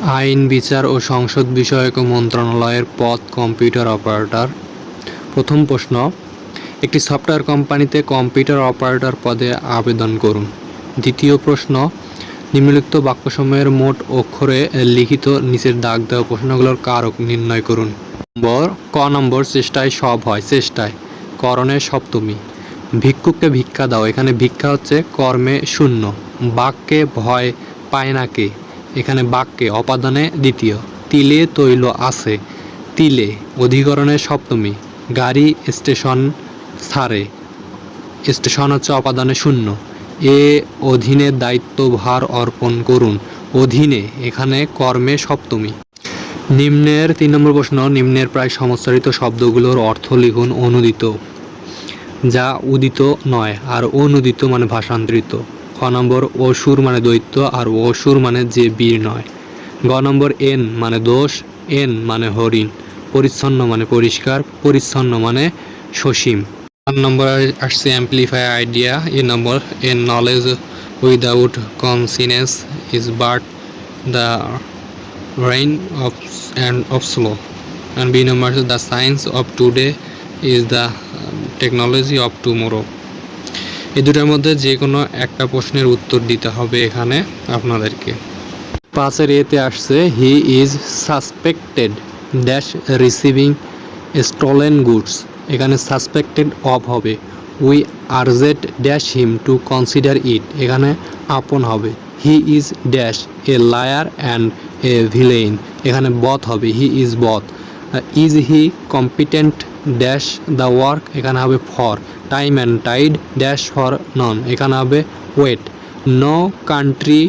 আইন, বিচার ও সংসদ বিষয়ক মন্ত্রণালয়ের পদ কম্পিউটার অপারেটর। প্রথম প্রশ্ন, একটি সফটওয়্যার কোম্পানিতে কম্পিউটার অপারেটর পদে আবেদন করুন। দ্বিতীয় প্রশ্ন নিম্নলিখিত বাক্যসমূহের মোট অক্ষরে লিখিত নিচের দাগ দেওয়া প্রশ্নগুলোর কারক নির্ণয় করুন। নম্বর, ক নম্বর চেষ্টায় সব হয়, চেষ্টায়। করণে সপ্তমী। ভিক্ষুককে ভিক্ষা দাও, এখানে ভিক্ষা হচ্ছে কর্মে শূন্য। বাক্যে ভয় পায় না কে? এখানে বাক্যে অপাদানে দ্বিতীয়। তিলে তৈল আছে। তিলে অধিকরণে সপ্তমী। গাড়ি, স্টেশন ছাড়ে স্টেশন হচ্ছে অপাদানে শূন্য। এ অধীনে দায়িত্বভার অর্পণ করুন। অধীনে, এখানে কর্মে সপ্তমী। নিম্নের তিন নম্বর প্রশ্ন, নিম্নের প্রায় সমস্যারিত শব্দগুলোর অর্থ লিখুন অনুদিত, যা উদিত নয়, আর অনুদিত মানে ভাষান্তরিত। খ নম্বর অসুর মানে দৈত্য আর অসুর মানে যে বীর নয়। গ নম্বর এন মানে দোষ এন মানে হরিণ পরিচ্ছন্ন মানে পরিষ্কার পরিচ্ছন্ন মানে সসীম। চার নম্বর আসছে amplify idea a number a knowledge without conscience is but the and of slow. And b number is the science of today is the um, technology of tomorrow. এই দুটার মধ্যে যে কোনো একটা প্রশ্নের উত্তর দিতে হবে এখানে আপনাদেরকে। পাঁচের এতে আসছে he is suspected dash receiving stolen goods এখানে সাসপেক্টেড অফ হবে। We urged dash him to consider it এখানে আপন হবে। He is dash a liar and a villain এখানে বথ হবে। He is both is he competent dash the work এখানে হবে for time and tide dash for none এখানে হবে wait no country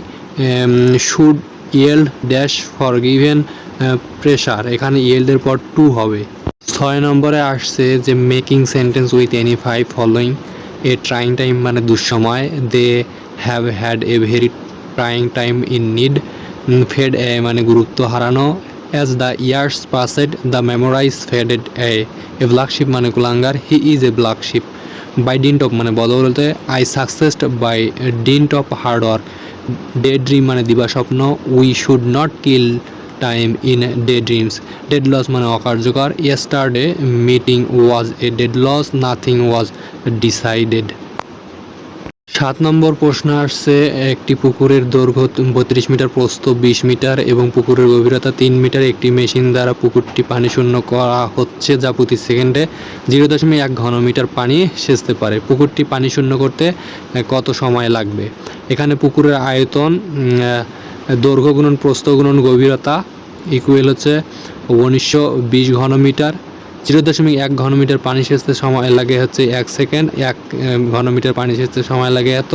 should yield dash for given pressure এখানে ইয়েল্ডের পর to হবে। ছয় নম্বরে আসছে যে making sentence with any five following a trying time মানে দুঃসময় they have had a very trying time in need fade মানে গুরুত্ব হারানো as the years passed the memories faded a a black sheep মানে কুলাঙ্গার he is a black sheep by dint of মানে বদলতে I succeeded by dint of hard work day dream মানে দিবাস্বপ্ন we should not kill time in day dreams dead loss মানে অকার্যকর yesterday meeting was a dead loss nothing was decided সাত নম্বর প্রশ্ন আসছে, একটি পুকুরের দৈর্ঘ্য বত্রিশ মিটার, প্রস্থ বিশ মিটার এবং পুকুরের গভীরতা তিন মিটার। একটি মেশিন দ্বারা পুকুরটি পানি শূন্য করা হচ্ছে যা প্রতি সেকেন্ডে জিরো দশমিক এক ঘনমিটার পানি সেচতে পারে। পুকুরটি পানি শূন্য করতে কত সময় লাগবে? এখানে পুকুরের আয়তন দৈর্ঘ্য গুণন, প্রস্থ গুণন, গভীরতা ইকুয়েল হচ্ছে উনিশশো বিশ ঘনমিটার জিরো দশমিক এক ঘনমিটার পানি সেচতে সময় লাগে হচ্ছে এক সেকেন্ড, এক ঘনমিটার পানি সেচতে সময় লাগে এত,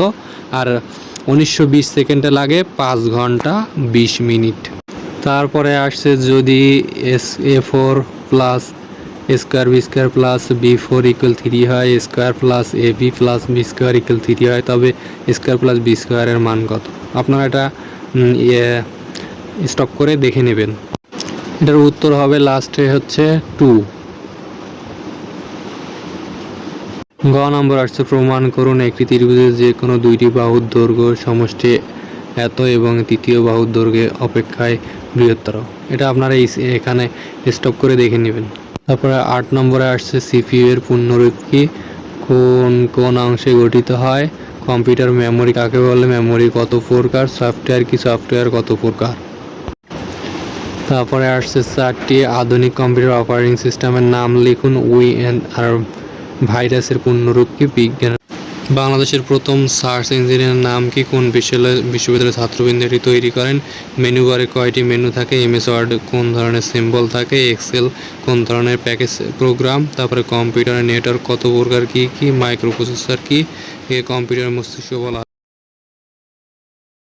আর উনিশশো বিশ সেকেন্ডে লাগে পাঁচ ঘণ্টা বিশ মিনিট। তারপরে আসছে যদি S A four plus square B square plus B four equal three হয়, square plus A B plus B square equal three হয়, তবে স্কোয়ার প্লাস বি স্কোয়ারের মান কত? আপনারা এটা স্টপ করে দেখে নেবেন। এটার উত্তর হবে লাস্টে হচ্ছে টু গ নম্বর আসছে, প্রমাণ করুন একটি ত্রিভুজের যে কোনো দুইটি বাহুর দৈর্ঘ্য সমষ্টি এত এবং তৃতীয় বাহুর দৈর্ঘ্য অপেক্ষায় বৃহত্তর। এটা আপনারা এখানে স্টপ করে দেখে নেবেন। তারপরে আট নম্বরে আসছে, সিপিইউ এর কি কোন কোন অংশে গঠিত হয়? কম্পিউটার মেমোরি কাকে বলে? মেমোরি কত প্রকার? সফটওয়্যার কি? সফটওয়্যার কত প্রকার? তারপরে আসছে চারটি আধুনিক কম্পিউটার অপারেটিং সিস্টেমের নাম লিখুন উই আর ভাইরাসের পূর্ণরূপ কি বিজ্ঞান? বাংলাদেশের প্রথম সার্চ ইঞ্জিনের নাম কি? কোন বিশ্ববিদ্যালয় বিশ্ববিদ্যালয়ের ছাত্রবৃন্দ এটি তৈরি করেন? মেনু বারে কয়টি মেনু থাকে? এমএস ওয়ার্ড কোন ধরনের সিম্বল থাকে? এক্সেল কোন ধরনের প্যাকেজ প্রোগ্রাম? তারপরে কম্পিউটার নেটওয়ার্ক কত প্রকার কী কী? মাইক্রো কী? এ কম্পিউটার মস্তিষ্ক বলা।